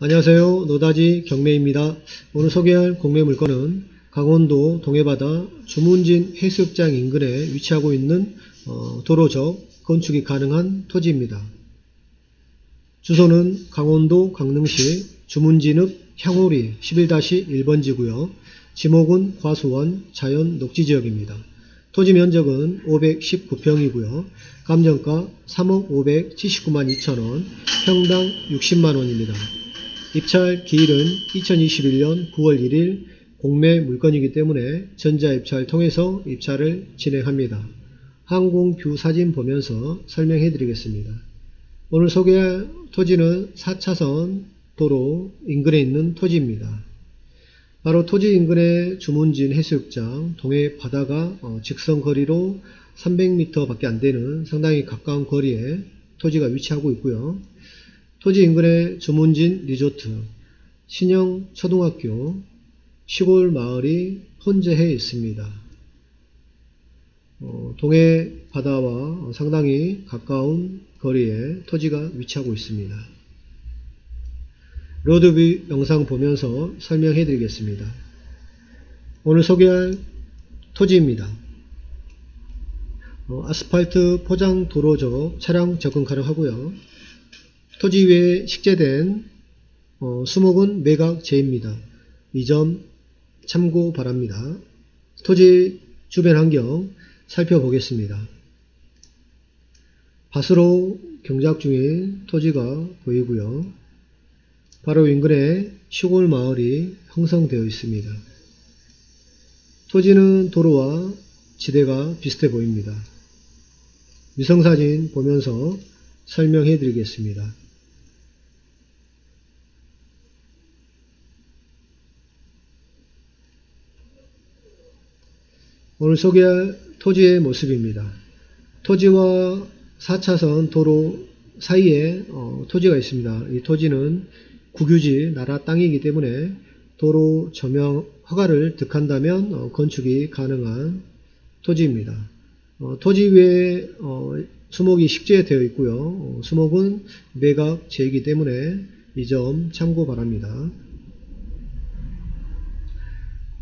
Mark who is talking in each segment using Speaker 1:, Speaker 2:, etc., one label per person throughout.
Speaker 1: 안녕하세요. 노다지 경매입니다. 오늘 소개할 공매 물건은 강원도 동해바다 주문진 해수욕장 인근에 위치하고 있는 어, 도로적 건축이 가능한 토지입니다. 주소는 강원도 강릉시 주문진읍 향오리 11-1번지고요. 지목은 과수원 자연 녹지지역입니다. 토지 면적은 519평이고요. 감정가 3억 579만 2천원, 평당 60만원입니다. 입찰 기일은 2021년 9월 1일 공매 물건이기 때문에 전자입찰 통해서 입찰을 진행합니다. 항공뷰 사진 보면서 설명해 드리겠습니다. 오늘 소개할 토지는 4차선 도로 인근에 있는 토지입니다. 바로 토지 인근의 주문진 해수욕장 동해 바다가 어, 직선 거리로 300m 밖에 안 되는 상당히 가까운 거리에 토지가 위치하고 있고요. 토지 인근의 주문진 리조트, 신영 초등학교, 시골 마을이 혼재해 있습니다. 어, 동해 바다와 상당히 가까운 거리에 토지가 위치하고 있습니다. 로드뷰 영상 보면서 설명해 드리겠습니다. 오늘 소개할 토지입니다. 어, 아스팔트 포장 도로적 차량 접근 가능하고요. 토지 위에 식재된 어, 수목은 매각제입니다. 이 점 참고 바랍니다. 토지 주변 환경 살펴보겠습니다. 밭으로 경작 중인 토지가 보이고요. 바로 인근에 시골 마을이 형성되어 있습니다. 토지는 도로와 지대가 비슷해 보입니다. 위성사진 보면서 설명해 드리겠습니다. 오늘 소개할 토지의 모습입니다. 토지와 4차선 도로 사이에 어, 토지가 있습니다. 이 토지는 국유지 나라 땅이기 때문에 도로 조명 허가를 득한다면 어, 건축이 가능한 토지입니다. 어, 토지 위에 어, 수목이 식재되어 있고요. 어, 수목은 매각 제이기 때문에 이 점 참고 바랍니다.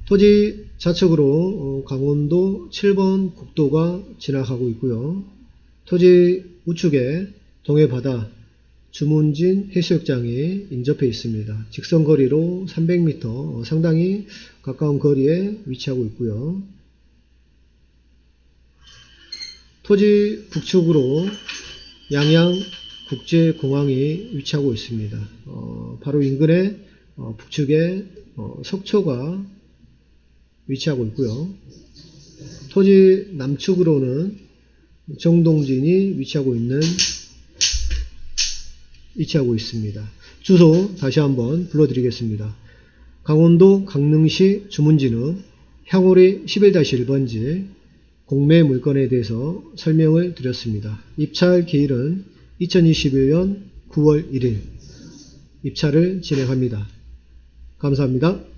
Speaker 1: 토지 좌측으로 어, 강원도 7번 국도가 지나가고 있고요. 토지 우측에 동해바다 주문진 해수욕장이 인접해 있습니다. 직선거리로 300m 어, 상당히 가까운 거리에 위치하고 있고요. 토지 북측으로 양양 국제공항이 위치하고 있습니다. 어, 바로 인근에 어, 북측에 어, 석초가 위치하고 있고요. 토지 남측으로는 정동진이 위치하고 있는 위치하고 있습니다. 주소 다시 한번 불러드리겠습니다. 강원도 강릉시 주문진읍 향오리 11-1번지 공매 물건에 대해서 설명을 드렸습니다. 입찰 기일은 2021년 9월 1일 입찰을 진행합니다. 감사합니다.